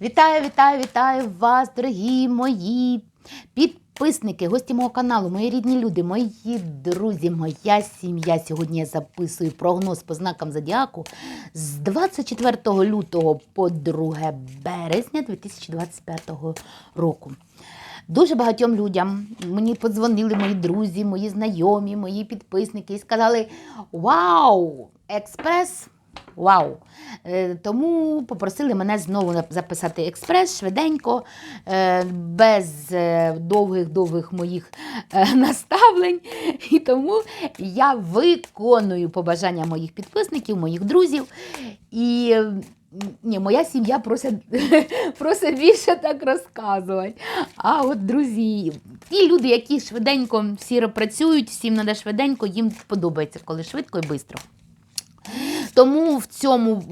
Вітаю, вітаю, вітаю вас, дорогі мої підписники, гості мого каналу, мої рідні люди, мої друзі, моя сім'я. Сьогодні я записую прогноз по знакам зодіаку з 24 лютого по 2 березня 2025 року. Дуже багатьом людям мені подзвонили мої друзі, мої знайомі, мої підписники і сказали: Вау! Експрес! Вау! Е, Тому попросили мене знову записати експрес швиденько, е, без довгих-довгих моїх е, наставлень. І тому я виконую побажання моїх підписників, моїх друзів. І ні, моя сім'я просить, просить більше так розказувати. А от друзі, ті люди, які швиденько всі працюють, всім треба швиденько, їм подобається, коли швидко і швидко. Тому в цьому,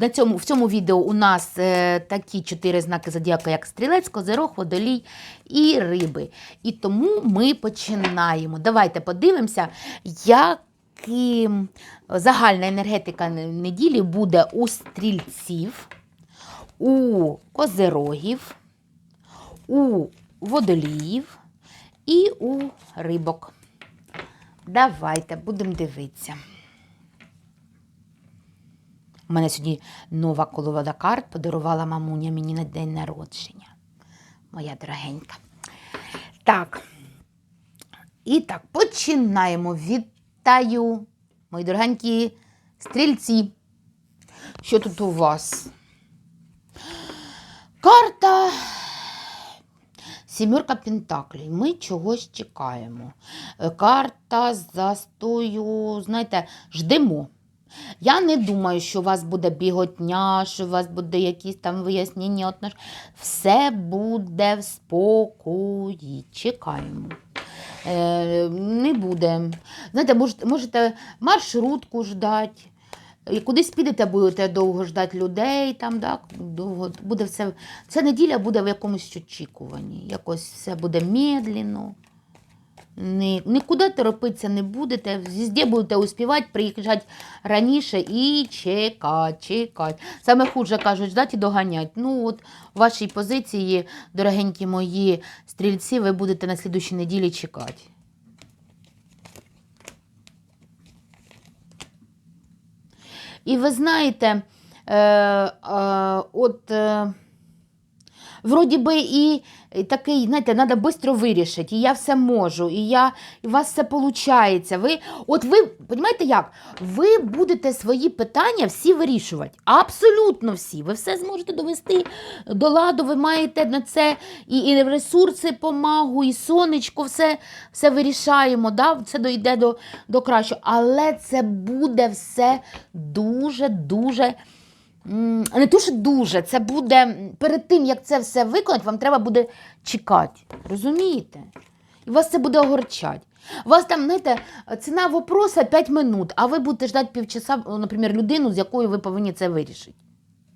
на цьому, в цьому відео у нас е, такі чотири знаки зодіака, як стрілець, козирог, водолій і риби. І тому ми починаємо. Давайте подивимося, яким загальна енергетика неділі буде у стрільців, у козирогів, у водоліїв і у рибок. Давайте будемо дивитися. У мене сьогодні нова колода карт подарувала мамуня мені на день народження. Моя дорогенька. Так. І так, починаємо. Вітаю, мої дорогенькі стрільці. Що тут у вас? Карта. Сімерка Пентаклей. Ми чогось чекаємо. Е, Карта застою, знаєте, ждемо. Я не думаю, що у вас буде біготня, що у вас буде якісь там вияснення. отнош- Все буде в спокої. Чекаємо. Е, не буде. Знаєте, можете, можете маршрутку ждати. І кудись підете, будете довго ждати людей, там, да, довго буде все. Ця неділя буде в якомусь очікуванні. Якось все буде медленно. Ні, нікуди торопитися не будете, везде будете успівати, приїжджати раніше і чекати, чекати. Саме хуже кажуть, ждати і доганять. Ну от в вашій позиції, дорогенькі мої стрільці, ви будете на слідущій неділі чекати. І ви знаєте, е, е, от. Е, Вроді би і такий, знаєте, треба швидко вирішити, і я все можу, і я, і у вас все виходить. Ви, от ви, розумієте як? Ви будете свої питання всі вирішувати. Абсолютно всі. Ви все зможете довести до ладу, ви маєте на це і, і ресурси, помагу, і сонечко, все, все вирішаємо, да? все дійде до, до кращого. Але це буде все дуже-дуже. М, Не то, що дуже, це буде перед тим, як це все виконати, вам треба буде чекати. Розумієте? І вас це буде огорчати. У вас там, знаєте, ціна вопроса 5 минут, а ви будете ждати півчаса, наприклад, людину, з якою ви повинні це вирішити.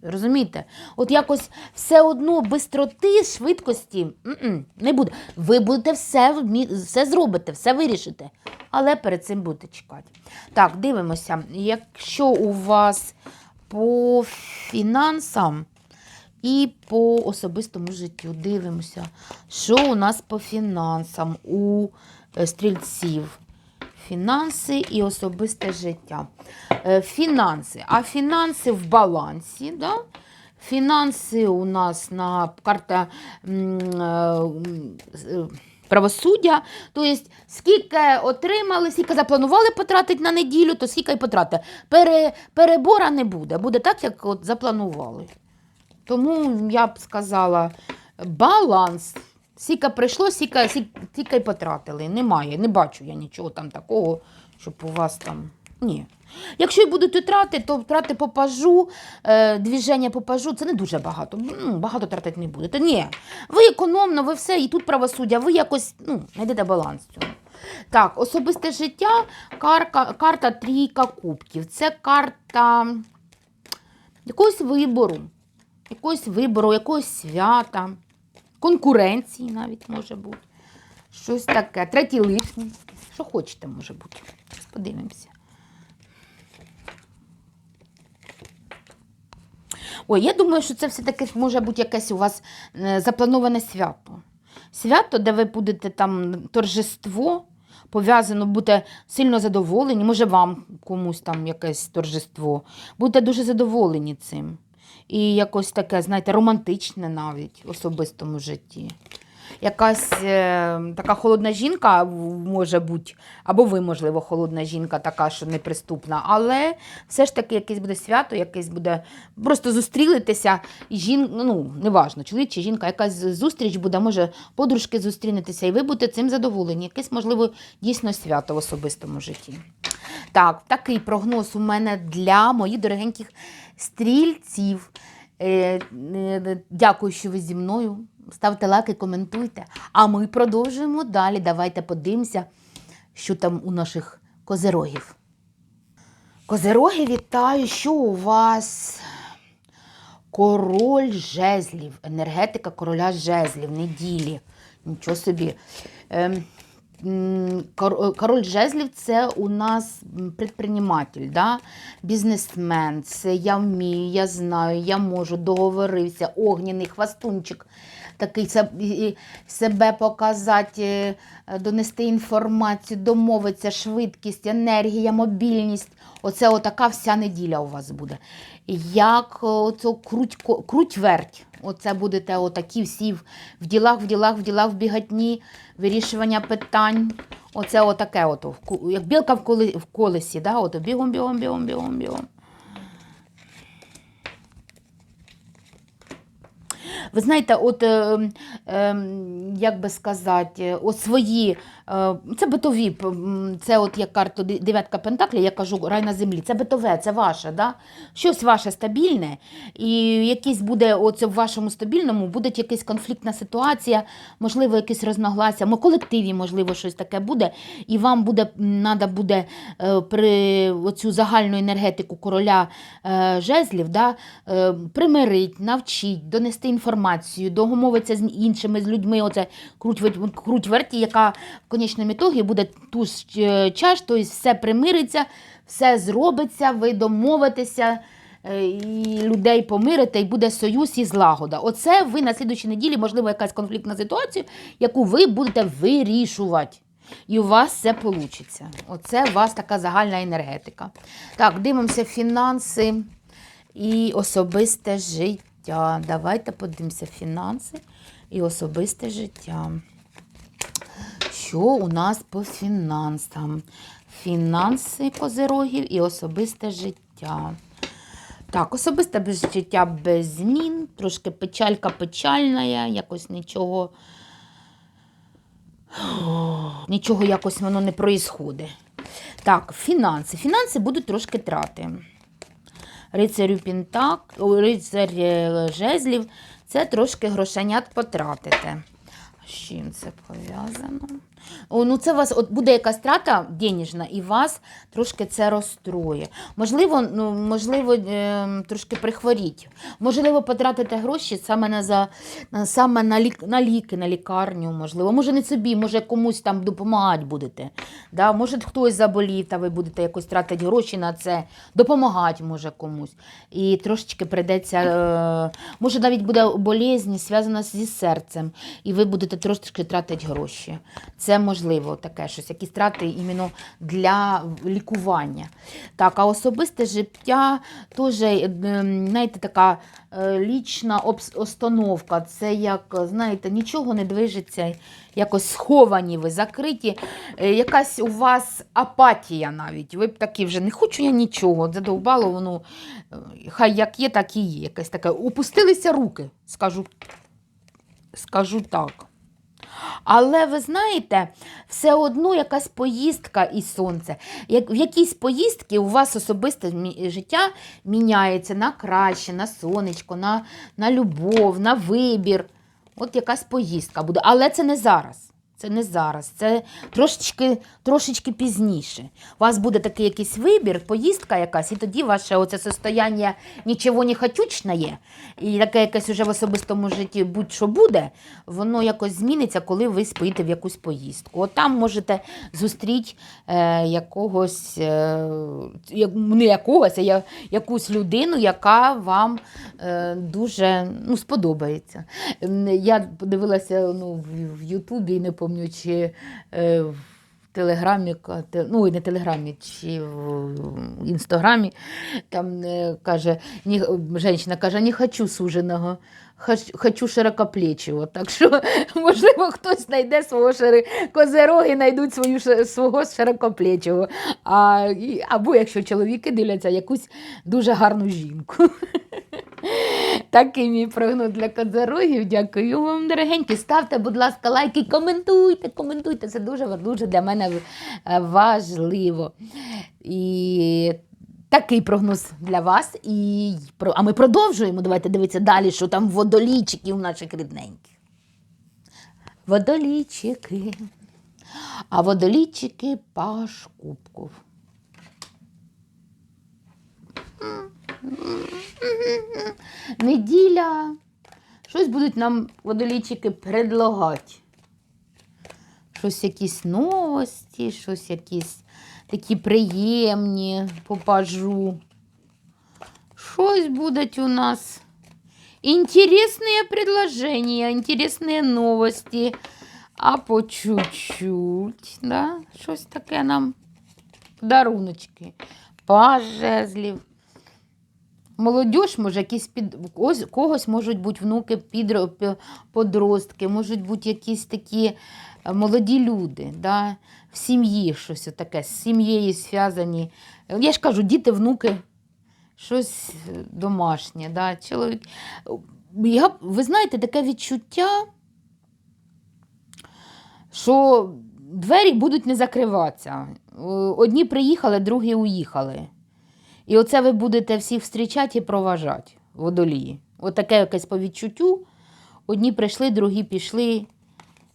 Розумієте? От якось все одно бистроти, швидкості м-м, не буде. Ви будете все, все зробите, все вирішите, але перед цим будете чекати. Так, дивимося. Якщо у вас по фінансам і по особистому життю дивимося, що у нас по фінансам у е, стрільців. Фінанси і особисте життя. Е, Фінанси. А фінанси в балансі. Да? Фінанси у нас на карта е, правосуддя. Тобто, скільки отримали, скільки запланували потратити на неділю, то скільки й потратили. Пере, перебора не буде. Буде так, як от запланували. Тому я б сказала, баланс. Скільки прийшло, сіка, сіка й потратили. Немає, не бачу я нічого там такого, щоб у вас там. Ні. Якщо і будуть втрати, то втрати по пажу, е, двіження по пажу, це не дуже багато. Багато тратити не будете. Ні. Ви економно, ви все, і тут правосуддя, ви якось ну, знайдете баланс в цьому. Так, особисте життя, карка, карта трійка кубків. Це карта якогось вибору, якогось вибору, якогось свята, конкуренції навіть може бути. Щось таке. Третій лишній. Що хочете, може бути. Подивимося. Ой, я думаю, що це все-таки може бути якесь у вас е, заплановане свято. Свято, де ви будете там торжество, пов'язано, будете сильно задоволені, може вам комусь там якесь торжество. Будете дуже задоволені цим. І якось таке, знаєте, романтичне навіть в особистому житті. Якась е, така холодна жінка може бути, або ви, можливо, холодна жінка, така, що неприступна, але все ж таки якесь буде свято, якесь буде просто зустрілитися, жін, ну, неважно, чоловік чи жінка, якась зустріч буде, може, подружки зустрінетеся, і ви будете цим задоволені. Якесь, можливо, дійсно свято в особистому житті. Так, такий прогноз у мене для моїх дорогеньких стрільців. Е, е, Дякую, що ви зі мною. Ставте лайки, коментуйте. А ми продовжуємо далі. Давайте подивимося, що там у наших козерогів. Козероги, вітаю, що у вас? Король жезлів, енергетика короля жезлів, неділі. Нічого собі. Ем, Король жезлів це у нас предприниматель, да? бізнесмен. Це я вмію, я знаю, я можу, договорився, огняний хвастунчик. Такий себе показати, е, донести інформацію, домовитися, швидкість, енергія, мобільність. Оце отака вся неділя у вас буде. Як оцо круть, круть верть. Оце будете отакі всі в, ділах, в ділах, в ділах, в бігатні, вирішування питань. Оце отаке, ку- як білка в, колесі, да? ото бігом, бігом, бігом, бігом, бігом. Ви знаєте, от е, е, як би сказати, от свої, е, це битові, це от як карта дев'ятка пентаклів, я кажу, рай на землі, це битове, це ваше, да? щось ваше стабільне, і якийсь буде оце в вашому стабільному, буде якась конфліктна ситуація, можливо, якісь розногласся, в колективі, можливо, щось таке буде, і вам буде, треба буде е, при оцю загальну енергетику короля е, жезлів, да, е, примирить, навчить, донести інформацію, домовитися з іншими з людьми. Оце круть, верті, яка в конечному ітогі буде ту ж е, чаш, тобто все примириться, все зробиться, ви домовитеся. е, І людей помирите, і буде союз і злагода. Оце ви на слідучій неділі, можливо, якась конфліктна ситуація, яку ви будете вирішувати. І у вас все вийде. Оце у вас така загальна енергетика. Так, дивимося фінанси і особисте життя. Давайте подивимося фінанси і особисте життя. Що у нас по фінансам? Фінанси козирогів і особисте життя. Так, особисте життя без змін, трошки печалька печальна, якось нічого. Нічого якось воно не проїсходить. Так, фінанси. Фінанси будуть трошки трати. Рицарю Пінтак, рицар е, жезлів це трошки грошенят потратите. З чим це пов'язано? О, ну це у вас от буде якась трата денежна, і вас трошки це розстроє. Можливо, ну, можливо, е, трошки прихворіть. Можливо, потратите гроші саме на, за, саме на, лік, на ліки, на лікарню, можливо. Може, не собі, може комусь там допомагати будете. Да? Може, хтось заболів, та ви будете якось тратити гроші на це, допомагати може комусь. І трошечки прийдеться, е, може навіть буде болезнь зв'язана зі серцем, і ви будете трошечки тратити гроші. Це можливо таке щось, якісь трати іменно для лікування. Так, а особисте життя теж, е, знаєте, така е, лічна обс- остановка. Це як, знаєте, нічого не движеться, якось сховані ви, закриті. Е, Якась у вас апатія навіть. Ви б такі вже не хочу я нічого, задовбало воно. Хай як є, так і є. Якесь таке. Опустилися руки, скажу, скажу так. Але ви знаєте, все одно якась поїздка і сонце. Як, в якійсь поїздці у вас особисте життя міняється на краще, на сонечко, на, на любов, на вибір. От якась поїздка буде. Але це не зараз. Це не зараз, це трошечки, трошечки пізніше. У вас буде такий якийсь вибір, поїздка якась, і тоді ваше оце состояння нічого не хотючне, і таке якесь уже в особистому житті будь-що буде, воно якось зміниться, коли ви споїте в якусь поїздку. От там можете зустріти е, якогось, е, не якогось, а якусь людину, яка вам е, дуже ну, сподобається. Я подивилася ну, в, Ютубі, не пам'ятаю, чи е, в Телеграмі, те- ну, і не Телеграмі, чи в Інстаграмі, там е, каже, ні, жінка каже, не хочу суженого. Хочу широкоплечого. Так що, можливо, хтось знайде свого шири... козероги, знайдуть свою свого широкоплечого. А, або якщо чоловіки дивляться, якусь дуже гарну жінку. Такий мій прогноз для козерогів. Дякую вам, дорогенькі. Ставте, будь ласка, лайки, коментуйте, коментуйте. Це дуже, дуже для мене е, важливо. І такий прогноз для вас. І, а ми продовжуємо. Давайте дивитися далі, що там водолійчики у наших рідненьких. Водолійчики. А водолійчики паш кубков. Неділя. Щось будуть нам водолійчики предлагати. Щось якісь новості, щось якісь такі приємні по пажу. Щось будуть у нас. Интересные предложения, интересные новості. А по чуть-чуть, да? щось таке нам подаруночки. Паж жезлів. Молодіж, може, якісь під ось когось можуть бути внуки, підро... подростки, можуть бути якісь такі е, молоді люди, да? в сім'ї щось таке, з сім'єю зв'язані. Я ж кажу, діти, внуки, щось е, домашнє. Да? Чоловік. Я, ви знаєте, таке відчуття, що двері будуть не закриватися. Е, Одні приїхали, другі уїхали. І оце ви будете всіх зустрічати і проважати водолії. Отаке якесь по відчуттю. Одні прийшли, другі пішли.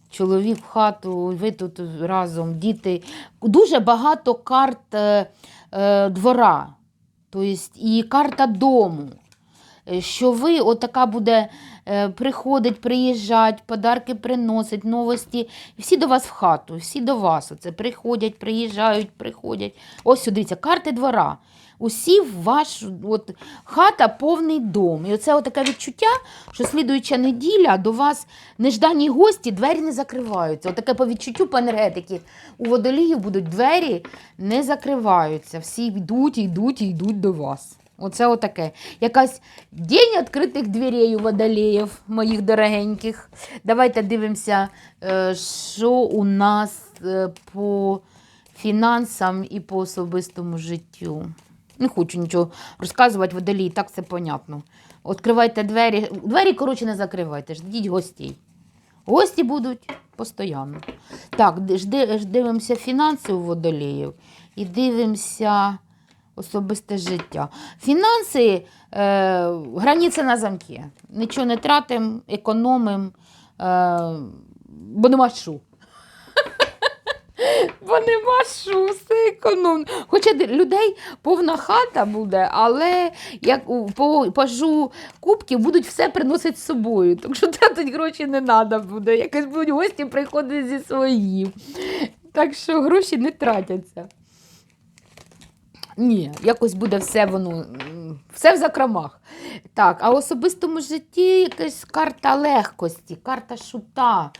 Чоловік в хату, ви тут разом, діти. Дуже багато карт е, е, двора, тобто і карта дому. Е, Що ви, отака буде е, приходить, приїжджать, подарки приносить, новості. Всі до вас в хату, всі до вас. Оце приходять, приїжджають, приходять. Ось дивіться, карти двора. Усі в ваш от, хата повний дом. І оце таке відчуття, що слідуюча неділя до вас неждані гості, двері не закриваються. Отаке по відчуттю по енергетики. У водоліїв будуть двері не закриваються. Всі йдуть, йдуть йдуть до вас. Оце отаке. Якась день відкритих дверей у водолеїв, моїх дорогеньких. Давайте дивимося, е, що у нас е, по фінансам і по особистому життю. Не хочу нічого розказувати, водолій, так все понятно. Відкривайте двері. Двері, коротше, не закривайте, ждіть гостей. Гості будуть постійно. Так, дивимося фінанси у водоліїв і дивимося особисте життя. Фінанси, е, границя на замки. Нічого не тратимо, економимо, е, бо нема що. Бо нема все економно. Хоча людей повна хата буде, але як по пажу кубків будуть все приносити з собою. Так що тратити гроші не треба буде. Якось будуть гості приходити зі своїм. Так що гроші не тратяться. Ні, якось буде все воно, все в закромах. Так, а в особистому житті якась карта легкості, карта шута,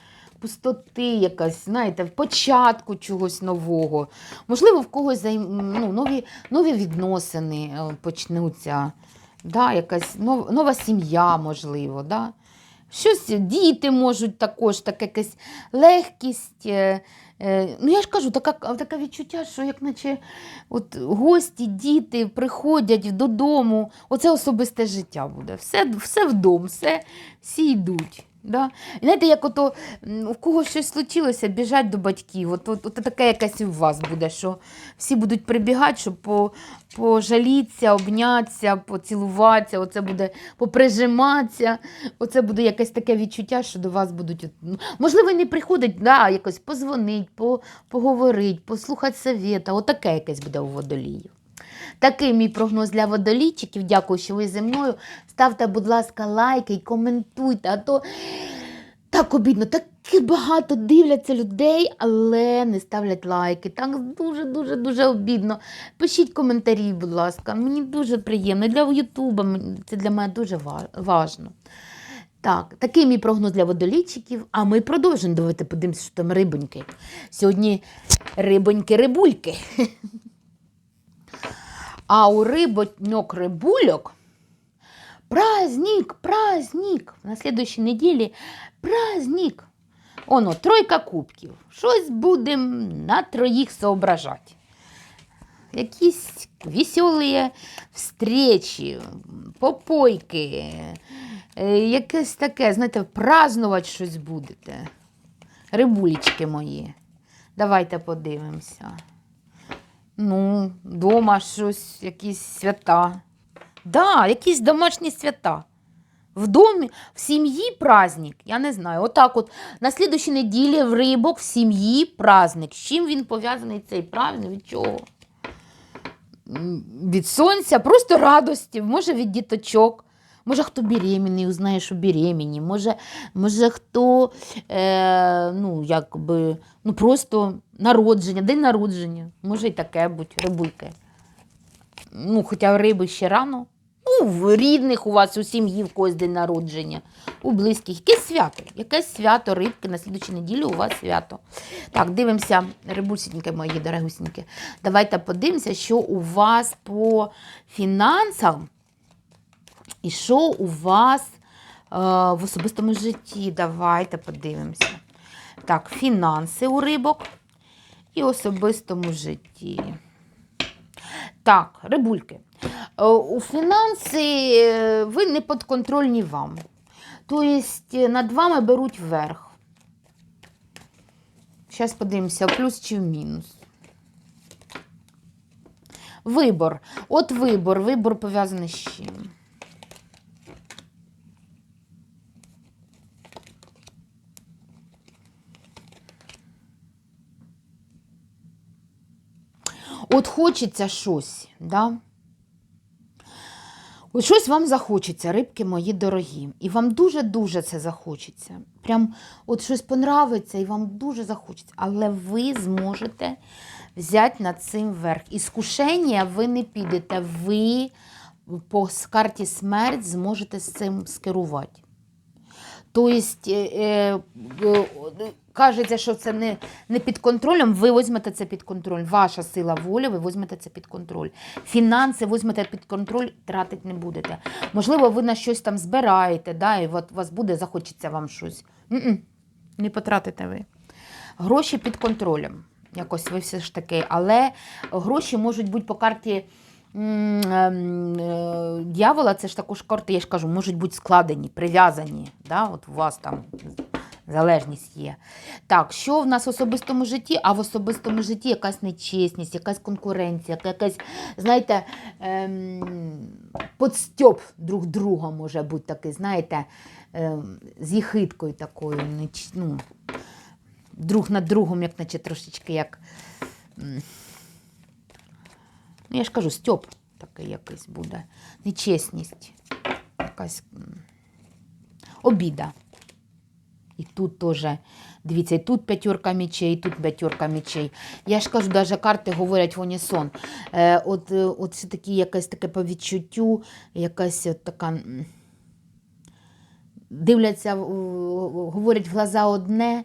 пустоти якась, знаєте, в початку чогось нового. Можливо, в когось ну, нові, нові відносини е, почнуться. Да, якась нов, нова сім'я, можливо. Да? Щось діти можуть також, така якась легкість. е, е, Ну, я ж кажу, така, таке відчуття, що як наче от гості, діти приходять додому. Оце особисте життя буде. Все, все вдома, все, всі йдуть. Да? Знаєте, як ото у когось щось случилося, біжать до батьків. От, от, от таке якесь у вас буде, що всі будуть прибігати, щоб по, пожалітися, обнятися, поцілуватися, оце буде поприжиматися. Оце буде якесь таке відчуття, що до вас будуть. Можливо, не приходить, да, якось позвонить, по, поговорить, послухати совєта. Отаке якесь буде у водолію. Такий мій прогноз для водолійчиків. Дякую, що ви зі мною. Ставте, будь ласка, лайки і коментуйте, а то так обідно, так багато дивляться людей, але не ставлять лайки. Так дуже-дуже дуже обідно. Пишіть коментарі, будь ласка. Мені дуже приємно. Для Ютуба це для мене дуже ва- важно. Так, такий мій прогноз для водолійчиків. А ми продовжуємо. Давайте подивимося, що там рибоньки. Сьогодні рибоньки-рибульки. А у рибоньок рибульок праздник, праздник. На следующей неділі праздник. Оно, тройка кубків. Щось будемо на троїх соображати. Якісь веселі встречі, попойки, е, якесь таке, знаєте, празднувати щось будете. Рибулечки мої. Давайте подивимося. Ну, дома щось, якісь свята. Да, якісь домашні свята. В домі, в сім'ї праздник, я не знаю. Отак от на слідущій неділі в рибок в сім'ї праздник. З чим він пов'язаний цей праздник? Від чого? Від сонця, просто радості, може від діточок. Може, хто беременний, узнає, що беременні. Може, може хто е, ну, якби, ну, просто народження, день народження. Може і таке бути, рибульки. Ну, хоча риби ще рано. Ну, в рідних у вас у сім'ї в когось день народження, у близьких. Якесь свято. Якесь свято рибки на слідчій неділі у вас свято. Так, дивимося, рибусіньки мої дорогусінькі. Давайте подивимося, що у вас по фінансам і що у вас е, в особистому житті. Давайте подивимося. Так, фінанси у рибок і особистому житті. Так, рибульки. Е, У фінанси е, ви не підконтрольні вам. Тобто е, над вами беруть верх. Зараз подивимося, в плюс чи в мінус. Вибор. От вибор. Вибор пов'язаний з чим? От хочеться щось, да? От щось вам захочеться, рибки мої дорогі. І вам дуже-дуже це захочеться. Прям от щось понравиться і вам дуже захочеться. Але ви зможете взяти над цим верх. Іскушення ви не підете, ви по карті смерть зможете з цим скерувати. Тобто, е, е, е, кажеться, що це не, не під контролем, ви візьмете це під контроль. Ваша сила волі, ви візьмете це під контроль. Фінанси візьмете під контроль, тратити не будете. Можливо, ви на щось там збираєте, да, і от вас буде, захочеться вам щось. М-м, не потратите ви. Гроші під контролем. Якось ви все ж таки, але гроші можуть бути по карті дьявола, це ж також карти, я ж кажу, можуть бути складені, прив'язані. Да? От у вас там залежність є. Так, що в нас в особистому житті? А в особистому житті якась нечесність, якась конкуренція, якась, знаєте, ем, подстьоп друг друга може бути такий, знаєте, ем, з їхиткою такою. Ну, друг над другом, як наче трошечки як. Ну, я ж кажу, стьоп такий якийсь буде. Нечесність. Якась обіда. І тут теж, дивіться, і тут п'ятерка мечей, і тут п'ятерка мечей. Я ж кажу, навіть карти говорять в унісон. Е, от, е, от все таки якесь таке по відчуттю, якась от така. Дивляться, говорять в глаза одне,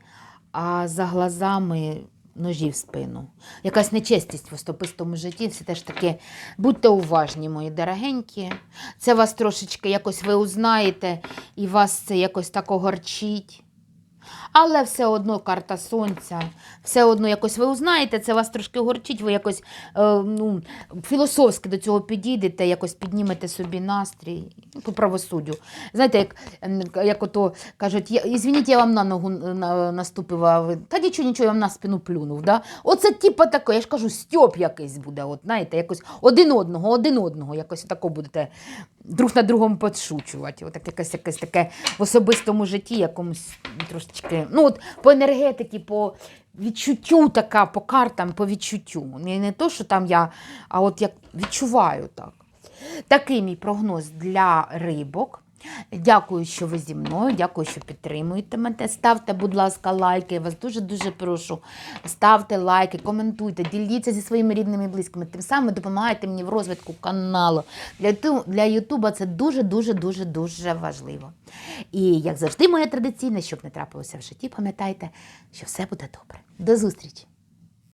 а за глазами ножі в спину. Якась нечестість в особистому житті. Це теж таке. Будьте уважні, мої дорогенькі. Це вас трошечки якось ви узнаєте, і вас це якось так огорчить. Але все одно карта сонця, все одно якось ви узнаєте, це вас трошки горчить, ви якось е, ну, філософськи до цього підійдете, якось піднімете собі настрій по правосуддю. Знаєте, як, як ото кажуть, я, ізвініть, я вам на ногу е, на, наступив, а ви, та нічого, нічого, я вам на спину плюнув. Да? Оце типа таке, я ж кажу, стьоп якийсь буде, от, знаєте, якось один одного, один одного, якось тако будете друг на другому підшучувати. От якесь, якесь таке в особистому житті якомусь трошечки. Ну, от по енергетиці, по відчуттю така, по картам, по відчуттю. Не, не то, що там я, а от як відчуваю так. Такий мій прогноз для рибок. Дякую, що ви зі мною. Дякую, що підтримуєте мене. Ставте, будь ласка, лайки. Я вас дуже-дуже прошу. Ставте лайки, коментуйте, діліться зі своїми рідними і близькими. Тим самим допомагаєте мені в розвитку каналу. Для Ютуба це дуже-дуже дуже дуже важливо. І як завжди, моя традиційна, щоб не трапилося в житті, пам'ятайте, що все буде добре. До зустрічі!